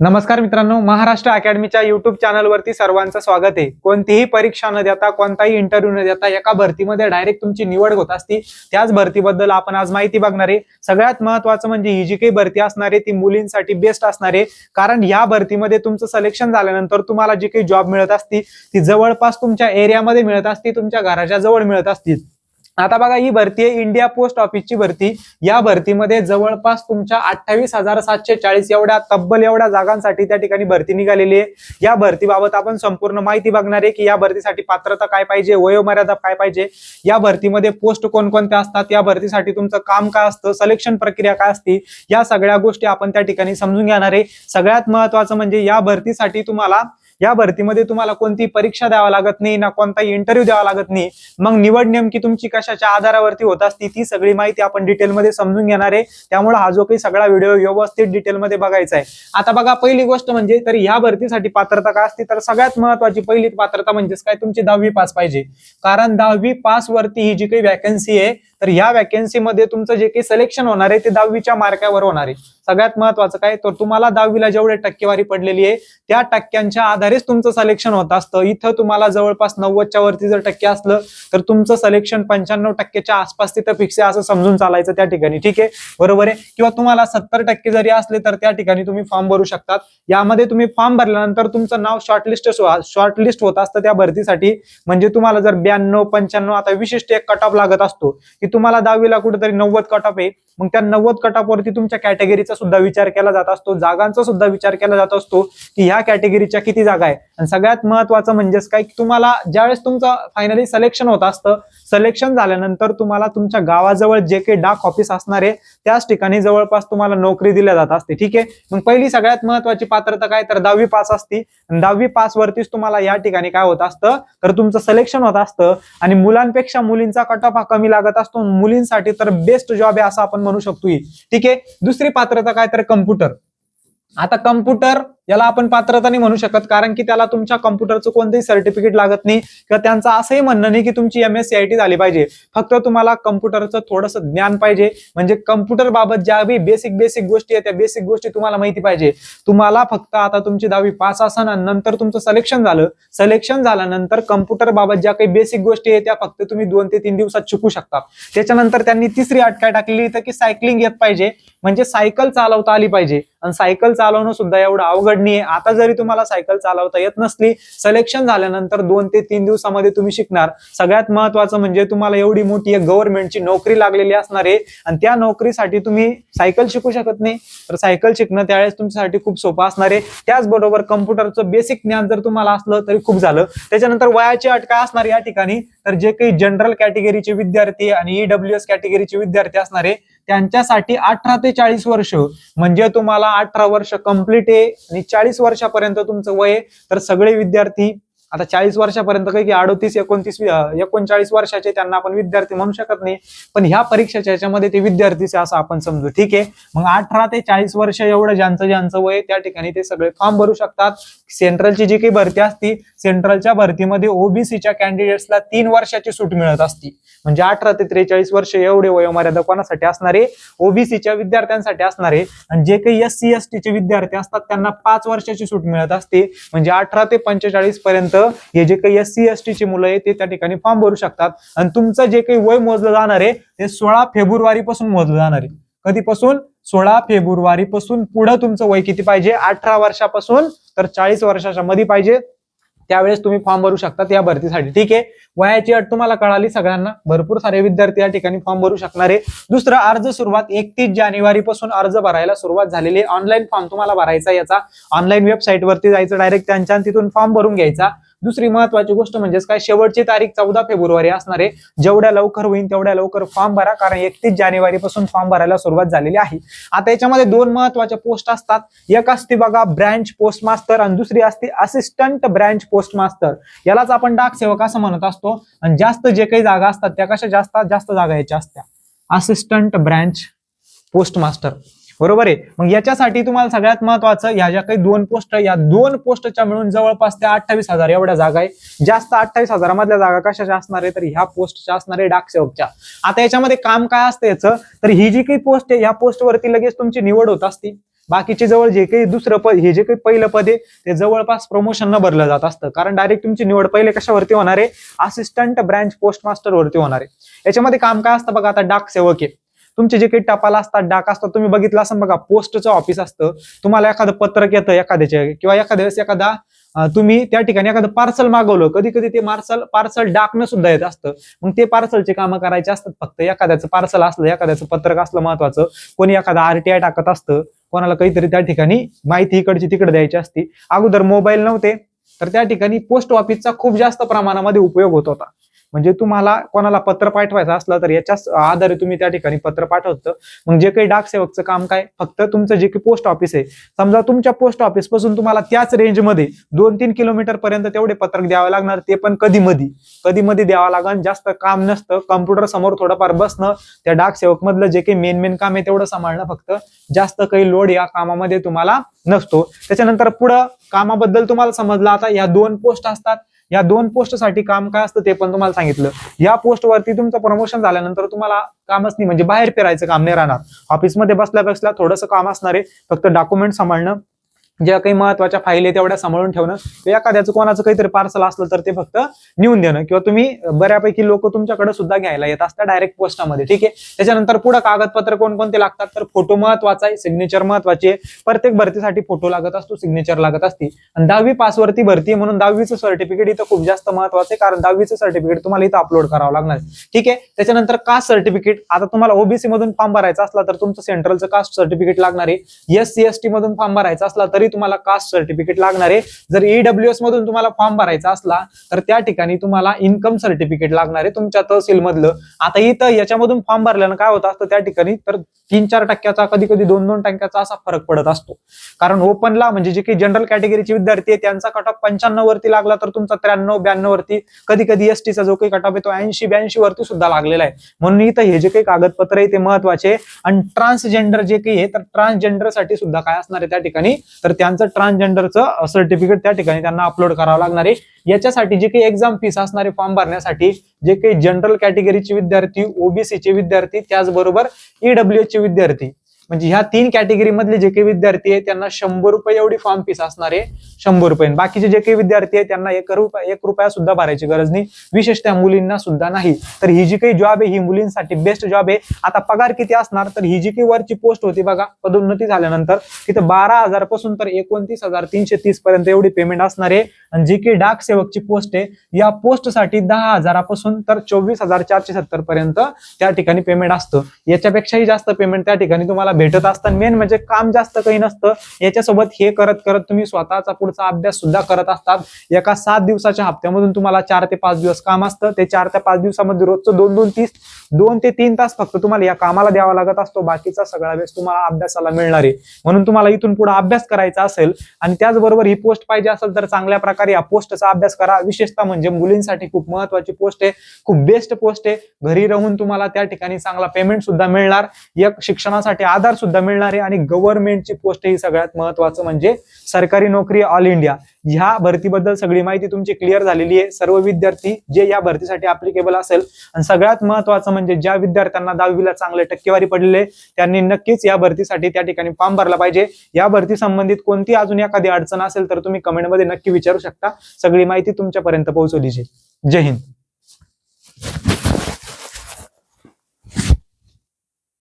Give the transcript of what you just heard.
नमस्कार मित्रांनो महाराष्ट्र अकॅडमीच्या युट्यूब चॅनलवरती सर्वांचं स्वागत आहे. कोणतीही परीक्षा न देता कोणताही इंटरव्ह्यू न देता एका भरतीमध्ये डायरेक्ट तुमची निवड होत असती. त्याच भरतीबद्दल आपण आज माहिती बघणार आहे. सगळ्यात महत्वाचं म्हणजे ही जी काही भरती असणार आहे ती मुलींसाठी बेस्ट असणार आहे. कारण या भरतीमध्ये तुमचं सिलेक्शन झाल्यानंतर तुम्हाला जी काही जॉब मिळत असती ती जवळपास तुमच्या एरियामध्ये मिळत असती तुमच्या घराच्या जवळ मिळत असतील आता बघा ही भरती आहे इंडिया पोस्ट ऑफिसची भरती. या भरतीमध्ये जवळपास तुमच्या अठ्ठावीस हजार सातशे चाळीस एवढ्या तब्बल एवढ्या जागांसाठी त्या ठिकाणी भरती निघालेली आहे. या भरतीबाबत आपण संपूर्ण माहिती बघणार आहे की या भरतीसाठी पात्रता काय पाहिजे वयोमर्यादा काय पाहिजे या भरतीमध्ये पोस्ट कोणकोणत्या असतात या भरतीसाठी तुमचं काम काय असतं सलेक्शन प्रक्रिया काय असते या सगळ्या गोष्टी आपण त्या ठिकाणी समजून घेणार आहे. सगळ्यात महत्वाचं म्हणजे या भरतीसाठी तुम्हाला या भरतीमध्ये तुम्हाला कोणती परीक्षा द्यावा लागत नाही ना कोणताही इंटरव्ह्यू द्यावा लागत नाही. मग निवड नेमकी तुमची कशाच्या आधारावरती होत असती ती सगळी माहिती आपण डिटेलमध्ये समजून घेणार आहे. त्यामुळे हा जो काही सगळा व्हिडिओ व्यवस्थित डिटेलमध्ये बघायचा आहे. आता बघा पहिली गोष्ट म्हणजे तर ह्या भरतीसाठी पात्रता काय असते? तर सगळ्यात महत्वाची पहिली पात्रता म्हणजेच काय? तुमची दहावी पास पाहिजे. कारण दहावी पास वरती ही जी काही वॅकन्सी आहे तर ह्या वॅकन्सीमध्ये तुमचं जे काही सिलेक्शन होणार आहे ते दहावीच्या मार्कावर होणार आहे. सगळ्यात महत्वाचं काय? तर तुम्हाला दहावीला जेवढे टक्केवारी पडलेली आहे त्या टक्क्यांच्या आधारेच तुमचं सिलेक्शन होत असतं. इथं तुम्हाला जवळपास नव्वदच्या वरती जर टक्के असलं तर तुमचं सिलेक्शन पंच्याण्णव टक्केच्या आसपास तिथं फिक्स आहे असं समजून चालायचं त्या ठिकाणी. ठीक आहे? बरोबर आहे? किंवा तुम्हाला सत्तर टक्के जरी असले तर त्या ठिकाणी तुम्ही फॉर्म भरू शकतात. यामध्ये तुम्ही फॉर्म भरल्यानंतर तुमचं नाव शॉर्टलिस्ट शॉर्टलिस्ट होत असतं त्या भरतीसाठी. म्हणजे तुम्हाला जर ब्याण्णव पंच्याण्णव आता विशिष्ट एक कट ऑफ लागत असतो की तुम्हाला दहावीला कुठेतरी नव्वद कट ऑफ आहे. मग त्या नव्वद कट वरती तुमच्या कॅटेगरीचा सुद्धा विचार केला जात असतो. जागांचा सुद्धा विचार केला जात असतो की ह्या कॅटेगरीच्या किती जागा आहे. आणि सगळ्यात महत्वाचं म्हणजेच काय तुम्हाला ज्यावेळेस तुमचं फायनली सिलेक्शन होत असतं सिलेक्शन झाल्यानंतर तुम्हाला तुमच्या गावाजवळ जे काही डाक ऑफिस असणार आहे त्याच ठिकाणी जवळपास तुम्हाला नोकरी दिल्या जात असते. ठीक आहे? मग पहिली सगळ्यात महत्वाची पात्रता काय? तर दहावी पास असती. दहावी पास वरतीच तुम्हाला या ठिकाणी काय होत असतं? तर तुमचं सिलेक्शन होत असतं. आणि मुलांपेक्षा मुलींचा कट ऑफ हा कमी लागत असतो. मुलींसाठी तर बेस्ट जॉब आहे असं आपण म्हणू शकतो ठीक आहे? दुसरी पात्रता काय? तर कम्प्युटर आता कम्प्युटर याला आपण पात्रता नाही म्हणू शकत कारण की त्याला तुमच्या कम्प्युटरचं कोणतंही सर्टिफिकेट लागत नाही. किंवा त्यांचं असंही म्हणणं नाही की तुमची M S C I T झाली पाहिजे. फक्त तुम्हाला कम्प्युटरचं थोडंसं ज्ञान पाहिजे. म्हणजे कम्प्युटर बाबत ज्या बी बेसिक बेसिक गोष्टी आहेत त्या बेसिक गोष्टी तुम्हाला माहिती पाहिजे. तुम्हाला फक्त आता तुमची दहावी पास असताना नंतर तुमचं सलेक्शन झालं. सलेक्शन झाल्यानंतर कम्प्युटर बाबत ज्या काही बेसिक गोष्टी आहेत त्या फक्त तुम्ही दोन ते तीन दिवसात शिकू शकता त्याच्यानंतर त्यांनी तिसरी अट काय टाकलेली तर की सायकलिंग येत पाहिजे. म्हणजे सायकल चालवता आली पाहिजे. आणि सायकल चालवणं सुद्धा एवढं अवघड नाही आता जरी तुम्हाला सायकल चालवता येत नसली सिलेक्शन झाल्यानंतर दोन ते तीन दिवसामध्ये तुम्ही शिकणार. सगळ्यात महत्वाचं म्हणजे तुम्हाला एवढी मोठी एक गव्हर्नमेंटची नोकरी लागलेली असणार आहे. आणि त्या नोकरीसाठी तुम्ही सायकल शिकू शकत नाही. तर सायकल शिकणं त्यावेळेस तुमच्यासाठी खूप सोपं असणार आहे. त्याचबरोबर कम्प्युटरचं बेसिक ज्ञान जर तुम्हाला असलं तरी खूप झालं. त्याच्यानंतर वयाची अट काय असणार या ठिकाणी? तर जे काही जनरल कॅटेगरीचे विद्यार्थी आणि ईडब्ल्यू एस कॅटेगरीचे विद्यार्थी असणार आहे त्यांच्यासाठी अठरा ते चाळीस वर्ष म्हणजे तुम्हाला अठरा वर्ष कंप्लीट आहे आणि चाळीस वर्षापर्यंत तुमचं वय आहे. तर सगळे विद्यार्थी आता चाळीस वर्षापर्यंत काही की अडोतीस एकोणतीस एकोणचाळीस वर्षाचे त्यांना आपण विद्यार्थी म्हणू शकत नाही. पण ह्या परीक्षेच्या ह्याच्यामध्ये ते विद्यार्थीच असं आपण समजू. ठीक आहे? मग अठरा ते चाळीस वर्ष एवढं ज्यांचं ज्यांचं वय त्या ठिकाणी ते सगळे फॉर्म भरू शकतात. सेंट्रलची जी काही भरती असती सेंट्रलच्या भरतीमध्ये ओबीसीच्या कॅन्डिडेट्सला तीन वर्षाची सूट मिळत असती. म्हणजे अठरा ते त्रेचाळीस वर्ष एवढे वयोमर्यादा कोणासाठी असणारे? ओबीसीच्या विद्यार्थ्यांसाठी असणारे. आणि जे काही एस सी एस टीचे विद्यार्थी असतात त्यांना पाच वर्षाची सूट मिळत असते. म्हणजे अठरा ते पंचेचाळीस पर्यंत हे जे काही एस सी एस टीची मुलं आहे ते त्या ठिकाणी फॉर्म भरू शकतात. आणि तुमचं जे काही वय मोजलं जाणार आहे ते सोळा फेब्रुवारी पासून मोजलं जाणार आहे. कधीपासून? सोळा फेब्रुवारी पासून पुढं तुमचं वय किती पाहिजे? अठरा वर्षापासून तर चाळीस वर्षाच्या मध्ये पाहिजे. त्यावेळेस तुम्ही फॉर्म भरू शकतात या भरतीसाठी. ठीक आहे? वयाची अट तुम्हाला कळाली सगळ्यांना. भरपूर सारे विद्यार्थी या ठिकाणी फॉर्म भरू शकणार आहे. दुसरं अर्ज सुरुवात एकतीस जानेवारी पासून अर्ज भरायला सुरुवात झालेली आहे. ऑनलाईन फॉर्म तुम्हाला भरायचा याचा. ऑनलाईन वेबसाईट वरती जायचं डायरेक्ट त्यांच्या तिथून फॉर्म भरून घ्यायचा. दुसरी महत्वाची गोष्ट म्हणजेच काय? शेवटची तारीख चौदा फेब्रुवारी असणार आहे. जेवढ्या लवकर होईल तेवढ्या लवकर फॉर्म भरा. कारण एकतीस जानेवारी पासून फॉर्म भरायला सुरुवात झालेली आहे. आता याच्यामध्ये दोन महत्त्वाच्या पोस्ट असतात. एक असते बघा ब्रँच पोस्ट मास्टर आणि दुसरी असते असिस्टंट ब्रँच पोस्ट मास्टर यालाच आपण डाक सेवक असं म्हणत असतो. आणि जास्त जे काही जागा असतात त्या कशा जास्त? जास्त जागा याच्या असत्या. असिस्टंट ब्रँच पोस्ट मास्टर बरोबर आहे? मग याच्यासाठी तुम्हाला सगळ्यात महत्वाचं ह्या ज्या काही दोन पोस्ट या दोन पोस्टच्या मिळून जवळपास त्या अठ्ठावीस हजार एवढ्या जागा आहे. जास्त अठ्ठावीस हजारामधल्या जागा कशाच्या असणार आहे? तर ह्या पोस्टच्या असणार आहे डाक सेवकच्या. आता याच्यामध्ये काम काय असतं याचं? तर ही जी काही पोस्ट आहे या पोस्टवरती लगेच तुमची निवड होत असती. बाकीचे जवळ जे काही दुसरं पद हे जे काही पहिलं पद आहे ते जवळपास प्रमोशन न भरलं जात असतं. कारण डायरेक्ट तुमची निवड पहिले कशावरती होणार आहे? असिस्टंट ब्रँच पोस्ट मास्टर वरती होणार आहे. याच्यामध्ये काम काय असतं बघा आता डाक सेवक आहे. तुमचे जे काही टपाल असतात डाक असतात तुम्ही बघितलं असं बघा पोस्टचं ऑफिस असतं. तुम्हाला एखादं पत्रक येतं एखाद्याच्या किंवा एखाद्या वेळेस एखादा तुम्ही त्या ठिकाणी एखादं पार्सल मागवलं. कधी कधी ते पार्सल पार्सल डाकणं सुद्धा येत असतं. मग ते पार्सलचे कामं करायचे असतात फक्त. एखाद्याचं पार्सल असलं एखाद्याचं पत्रक असलं महत्वाचं. कोणी एखादा आरटीआय टाकत असतं कोणाला काहीतरी त्या ठिकाणी माहिती इकडची तिकडे द्यायची असती. अगोदर मोबाईल नव्हते तर त्या ठिकाणी पोस्ट ऑफिसचा खूप जास्त प्रमाणामध्ये उपयोग होत होता. म्हणजे तुम्हाला कोणाला पत्र पाठवायचं असलं तर याच्याच आधारे तुम्ही त्या ठिकाणी पत्र पाठवतं. मग जे काही डाक सेवकचं काम काय? फक्त तुमचं जे काही पोस्ट ऑफिस आहे. समजा तुमच्या पोस्ट ऑफिसपासून तुम्हाला त्याच रेंजमध्ये दोन तीन किलोमीटर पर्यंत तेवढे पत्रक द्यावे लागणार ते पण कधी मधी. कधी मध्ये द्यावं लागणार जास्त काम नसतं. कम्प्युटर समोर थोडंफार बसणं त्या डाक सेवक मधलं जे काही मेन मेन काम आहे तेवढं सांभाळणं फक्त. जास्त काही लोड या कामामध्ये तुम्हाला नसतो. त्याच्यानंतर पुढं कामाबद्दल तुम्हाला समजलं आता या दोन पोस्ट असतात. या दोन पोस्टसाठी काम काय असतं ते पण तुम्हाला सांगितलं. या पोस्टवरती तुमचं प्रमोशन झाल्यानंतर तुम्हाला कामच नाही म्हणजे बाहेर फिरायचं काम नाही राहणार. ऑफिसमध्ये बसल्या बसल्या थोडंसं काम असणार आहे. फक्त डॉक्युमेंट सांभाळणं ज्या काही महत्त्वाच्या फाईल आहे तेवढ्या सांभाळून ठेवणं. एखाद्याचं कोणाचं काहीतरी पार्सल असलं तर ते फक्त नेऊन देणं. किंवा तुम्ही बऱ्यापैकी लोक तुमच्याकडे सुद्धा घ्यायला येत असतात डायरेक्ट पोस्टामध्ये ठीक आहे? त्याच्यानंतर पुढे कागदपत्र कोणकोणते लागतात तर फोटो महत्त्वाचा आहे सिग्नेचर महत्वाची आहे. प्रत्येक भरतीसाठी फोटो लागत असतो सिग्नेचर लागत असते. आणि दहावी पासवरती भरती म्हणून दहावीचं सर्टिफिकेट इथं खूप जास्त महत्वाचं आहे कारण दहावीचं सर्टिफिकेट तुम्हाला इथं अपलोड करावं लागणार ठीक आहे? त्याच्यानंतर कास्ट सर्टिफिकेट आता तुम्हाला ओबीसी मधून फॉर्म भरायचा असला तर तुमचं सेंट्रलचं कास्ट सर्टिफिकेट लागणार आहे. एस सी एस टी मधून फॉर्म भरायचा असला तरी तुम्हाला कास्ट सर्टिफिकेट लागणार आहे. जर ईडब्ल्यूएस मधून तुम्हाला फॉर्म भरायचा असला तर त्या ठिकाणी तुम्हाला इन्कम सर्टिफिकेट लागणार आहे तुमच्या तहसील मधलं आता इथं याच्यामधून फॉर्म भरल्यानं काय होत असतं त्या ठिकाणी तर तीन चार टक्क्याचा कधी कधी दोन दोन टक्क्याचा असा फरक पडत असतो. कारण ओपनला म्हणजे जे काही जनरल कॅटेगरीचे विद्यार्थी आहे त्यांचा कट ऑफ पंच्याण्णव वरती लागला तर तुमचा त्र्याण्णव ब्याण्णव वरती कधी कधी एसटीचा जो काही कट ऑफ आहे तो ऐंशी ब्याऐंशी वरती सुद्धा लागलेला आहे. म्हणून इथं हे जे काही कागदपत्र आहे ते महत्त्वाचे आणि ट्रान्सजेंडर जे काही आहे तर ट्रान्सजेंडरसाठी सुद्धा काय असणार आहे त्या ठिकाणी? तर त्यांचं ट्रान्सजेंडरचं सर्टिफिकेट त्या ठिकाणी त्यांना अपलोड करावं लागणार आहे. याच्यासाठी जे काही एक्झाम फीस असणारे फॉर्म भरण्यासाठी जे काही जनरल कॅटेगरीचे विद्यार्थी ओबीसीचे विद्यार्थी त्याचबरोबर ईडब्ल्यू चे विद्यार्थी म्हणजे ह्या तीन कॅटेगरी मधले जे काही विद्यार्थी आहेत त्यांना शंभर रुपये एवढी फॉर्म फीस असणार आहे शंभर रुपये. बाकीचे जे काही विद्यार्थी आहेत त्यांना एक रुपया एक रुपया सुद्धा भरायची गरज नाही. विशेषतः मुलींना सुद्धा नाही. तर ही जी काही जॉब आहे ही मुलींसाठी बेस्ट जॉब आहे. आता पगार किती असणार? तर ही जी काही वरची पोस्ट होती बघा पदोन्नती झाल्यानंतर तिथं बारा हजारपासून तर एकोणतीस हजार तीनशे तीस पर्यंत एवढी पेमेंट असणार आहे. आणि जी काही डाक सेवकची पोस्ट आहे या पोस्टसाठी दहा हजारापासून तर चोवीस हजार चारशे सत्तर पर्यंत त्या ठिकाणी पेमेंट असतं. याच्यापेक्षाही जास्त पेमेंट त्या ठिकाणी तुम्हाला भेटत असतात मेन म्हणजे काम जास्त काही नसतं. याच्यासोबत हे करत करत तुम्ही स्वतःचा पुढचा अभ्यास सुद्धा करत असतात. एका सात दिवसाच्या हप्त्यामधून तुम्हाला चार ते पाच दिवस काम असतं. ते चार ते पाच दिवसामध्ये रोजचं दोन दोन तीस दोन ते तीन तास फक्त तुम्हाला या कामाला द्यावा लागत असतो. बाकीचा सगळा वेळ तुम्हाला अभ्यासाला मिळणार आहे. म्हणून तुम्हाला इथून पुढे अभ्यास करायचा असेल आणि त्याचबरोबर ही पोस्ट पाहिजे असेल तर चांगल्या प्रकारे या पोस्टचा अभ्यास करा. विशेषतः म्हणजे मुलींसाठी खूप महत्वाची पोस्ट आहे. खूप बेस्ट पोस्ट आहे. घरी राहून तुम्हाला त्या ठिकाणी चांगला पेमेंट सुद्धा मिळणार. एक शिक्षणासाठी आधार सुद्धा मिळणार आहे आणि गव्हर्नमेंटची पोस्ट ही सगळ्यात महत्वाचं म्हणजे सरकारी नोकरी ऑल इंडिया ह्या भरतीबद्दल सगळी माहिती तुमची क्लिअर झालेली आहे. सर्व विद्यार्थी जे या भरतीसाठी अप्लिकेबल असेल आणि सगळ्यात महत्वाचं म्हणजे ज्या विद्यार्थ्यांना दहावीला चांगले टक्केवारी पडलेले त्यांनी नक्कीच या भरतीसाठी त्या ठिकाणी फॉर्म भरला पाहिजे. या भरती संबंधित कोणती अजून एखादी अडचण असेल तर तुम्ही कमेंटमध्ये नक्की विचारू शकता. सगळी माहिती तुमच्यापर्यंत पोहोचवली जाईल. जय हिंद.